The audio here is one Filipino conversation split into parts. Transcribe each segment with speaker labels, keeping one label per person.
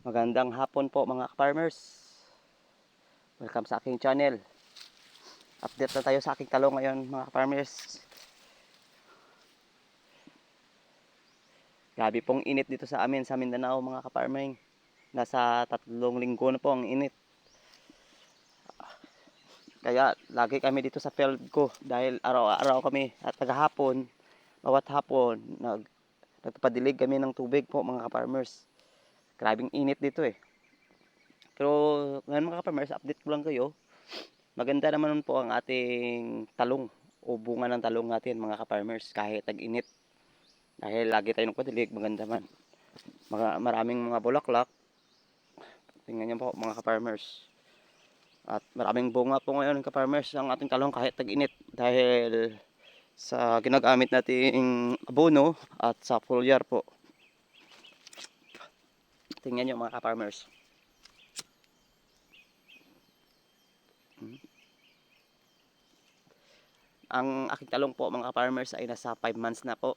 Speaker 1: Magandang hapon po mga farmers. Welcome sa aking channel. Update na tayo sa aking talong ngayon mga farmers. Grabe pong init dito sa amin sa Mindanao mga kaparming. Nasa tatlong linggo na po ang init. Kaya lagi kami dito sa field ko dahil araw-araw kami at tagahapon, bawat hapon, nag, nagpadilig kami ng tubig po mga farmers. Grabing init dito eh. Pero ngayon mga farmers, update ko lang kayo. Maganda naman po ang ating talong o bunga ng talong natin mga farmers kahit tag-init. Dahil lagi tayong nagpadilig, maganda man. Mga, maraming mga bulaklak. Tingnan niyo po mga farmers. At maraming bunga po ngayon ng farmers ang ating talong kahit tag-init dahil sa ginagamit nating abono at sa foliar po. Tingnan nyo mga ka-farmers. Hmm. Ang aking talong po mga ka-farmers ay nasa 5 months na po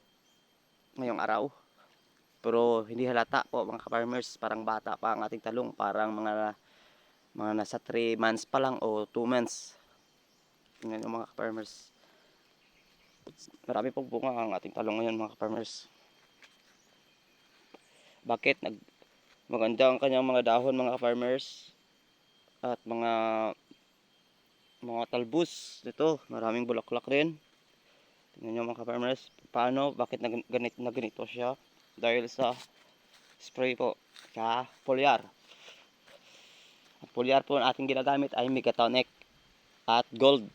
Speaker 1: ngayong araw. Pero hindi halata po mga ka-farmers, parang bata pa ang ating talong, parang mga mga nasa 3 months pa lang o 2 months. Tingnan nyo mga ka-farmers. Marami pong bunga ang ating talong ngayon mga ka-farmers. Bakit nag maganda ang kanyang mga dahon mga farmers at mga mga talbos dito maraming bulaklak rin. Tingnan nyo mga farmers paano bakit nag, ganit, na ganito siya? Dahil sa spray po sa foliar ang foliar po na ating ginagamit ay megatonic at gold.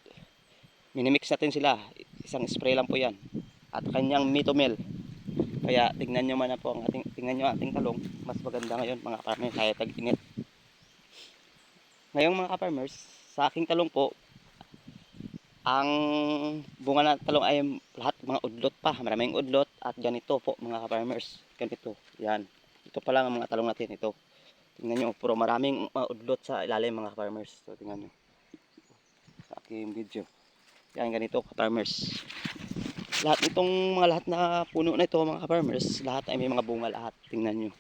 Speaker 1: Minimix natin sila. Isang spray lang po yan. At kanyang mitomel kaya tingnan nyo man na po ang ating tingnan nyo ating talong mas maganda ngayon mga farmers kaya tag-init. Ngayong mga farmers, sa aking talong po ang bunga ng talong ay lahat mga udlot pa, maraming udlot at ganito po mga farmers, ganito. Yan. Ito pa lang ang mga talong natin ito. Tingnan nyo, pero maraming mga udlot sa ilalim mga farmers. So tingnan nyo. Sa aking video. Yan ganito farmers lahat itong mga lahat na puno na ito mga farmers lahat ay may mga bunga lahat. Tingnan nyo.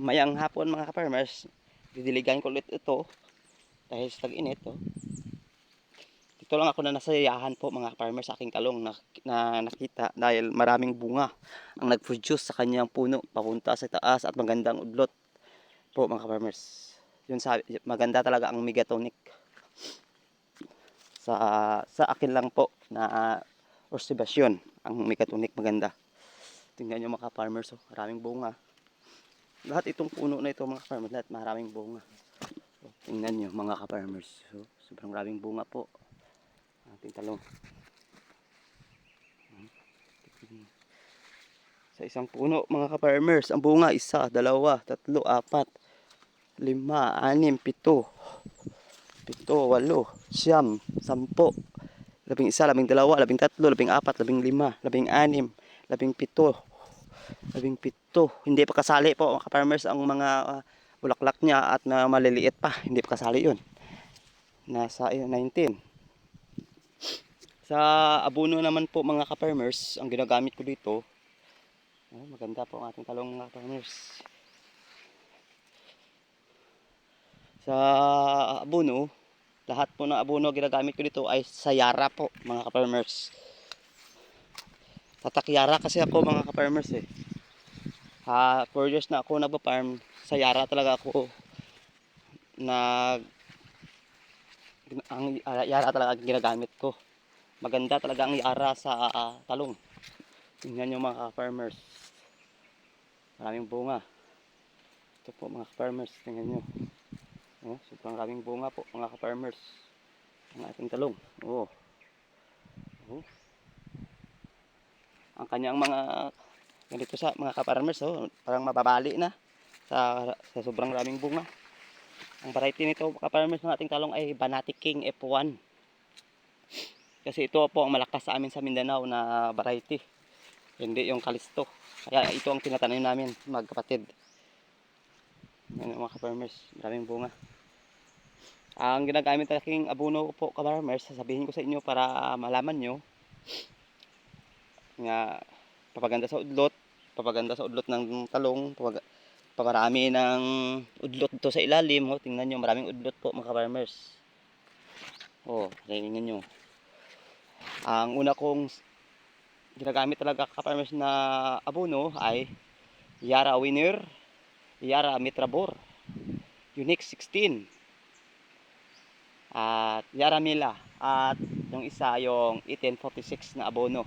Speaker 1: Mayang hapon mga farmers didiligan ko ulit ito dahil sa tag-init oh. dito lang ako na nasayahan po mga farmers sa aking talong na, na nakita dahil maraming bunga ang nag-produce sa kanyang puno papunta sa taas at magandang udlot po mga farmers yun sabi, maganda talaga ang megatonic sa sa akin lang po na obserbasyon ang megatonic maganda. Tingnan nyo mga farmers oh, maraming bunga. Lahat itong puno na ito mga farmers lahat maraming bunga. So, tingnan nyo mga ka-farmers so, sobrang maraming bunga po. Ating talong. Sa isang puno mga ka-farmers ang bunga isa, dalawa, tatlo, apat lima, anim, pito pito, walo, siyam, sampo labing isa, labing dalawa, labing tatlo, labing apat, labing lima, labing anim, labing pito, labing pito. Hindi pa kasali po mga farmers ang mga uh, bulaklak niya at na maliliit pa. Hindi pa kasali yun. Nasa uh, 19. Sa abono naman po mga ka-farmers, ang ginagamit ko dito, oh, maganda po ang ating talong mga farmers. Sa abono, lahat po ng abono ginagamit ko dito ay sayara po mga ka-farmers. Tatakyara kasi ako mga ka-farmers eh. Ha, 4 years na ako nagpa-farm, sa Yara talaga ako nag ang Yara talaga ang ginagamit ko. Maganda talaga ang Yara sa uh, talong. Tingnan niyo mga farmers. Maraming bunga. Ito po mga farmers, tingnan niyo. Oh, sobrang maraming bunga po mga farmers. Ang ating talong. Oh. Oh. Ang kanyang mga ganito sa mga kaparmers oh, parang mababali na sa, sa sobrang raming bunga ang variety nito kaparmers ng ating talong ay Banati King F1 kasi ito po ang malakas sa amin sa Mindanao na variety hindi yung kalisto kaya ito ang tinatanim namin magkapatid yan mga kaparmers maraming bunga ang ginagamit aking abono po kaparmers sasabihin ko sa inyo para malaman nyo nga papaganda sa udlot, papaganda sa udlot ng talong, papag paparami ng udlot dito sa ilalim. Oh, tingnan nyo, maraming udlot po mga farmers. Oh, tingnan nyo. Ang una kong ginagamit talaga ka-farmers na abono ay Yara Winner, Yara Mitrabor, Unique 16, at Yara Mila, at yung isa yung 1846 na abono.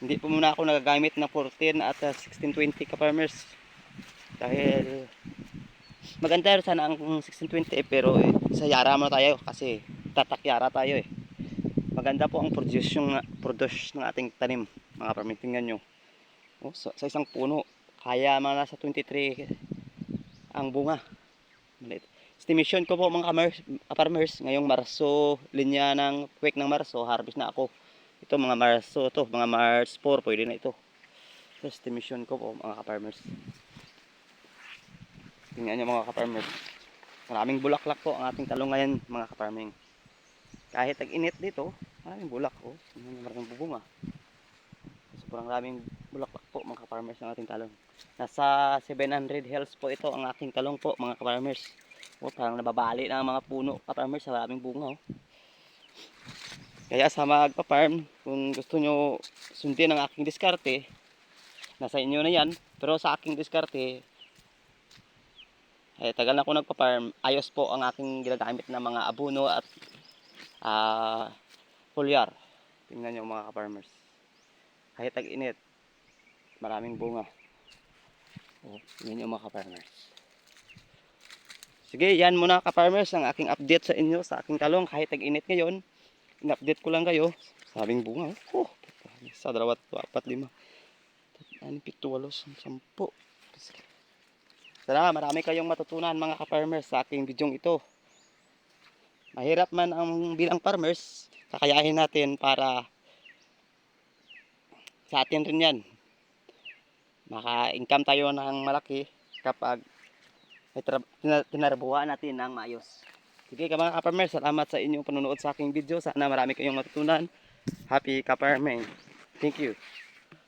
Speaker 1: Hindi po muna ako nagagamit ng 14 at uh, 1620 ka-farmers. Dahil maganda rin sana ang 1620 eh, pero eh, sa Yara muna tayo kasi tatak Yara tayo eh. Maganda po ang produce, yung, produce ng ating tanim, mga farmers. Tingnan nyo. Oh, sa, sa isang puno, kaya mga nasa 23 ang bunga. Maliit. Estimation ko po mga farmers, ngayong Marso, linya ng week ng Marso, harvest na ako. Ito mga Marso to, mga Mars 4, pwede na ito. So, estimation ko po mga farmers. Tingnan nyo mga farmers. Maraming bulaklak po ang ating talong ngayon mga farming. Kahit tag-init dito, maraming bulak oh. Maraming bubunga. Sobrang maraming bulaklak po mga farmers ng ating talong. Nasa 700 hells po ito ang aking talong po mga farmers. Oh, parang nababali na ang mga puno ka-farmers sa maraming bunga oh. Kaya sa magpa-farm, kung gusto nyo sundin ang aking diskarte, nasa inyo na yan. Pero sa aking diskarte, eh, tagal na ako nagpa-farm, ayos po ang aking ginagamit na mga abono at ah foliar. Tingnan nyo mga ka-farmers. Kahit tag-init, maraming bunga. Oh, tingnan nyo mga ka-farmers. Sige, yan muna ka-farmers ang aking update sa inyo sa aking talong kahit tag-init ngayon. In-update ko lang kayo. Sabing bunga. Oh, isa, dalawa, tatlo, apat, lima. Ano, pito, walo, sampo. Sana marami kayong matutunan mga ka-farmers sa aking bidyong ito. Mahirap man ang bilang farmers, kakayahin natin para sa atin rin yan. Maka-income tayo ng malaki kapag tinarbuhan natin ng maayos. Sige ka mga ka-farmers, salamat sa inyong panonood sa aking video. Sana marami kayong matutunan. Happy ka-farming. Thank you.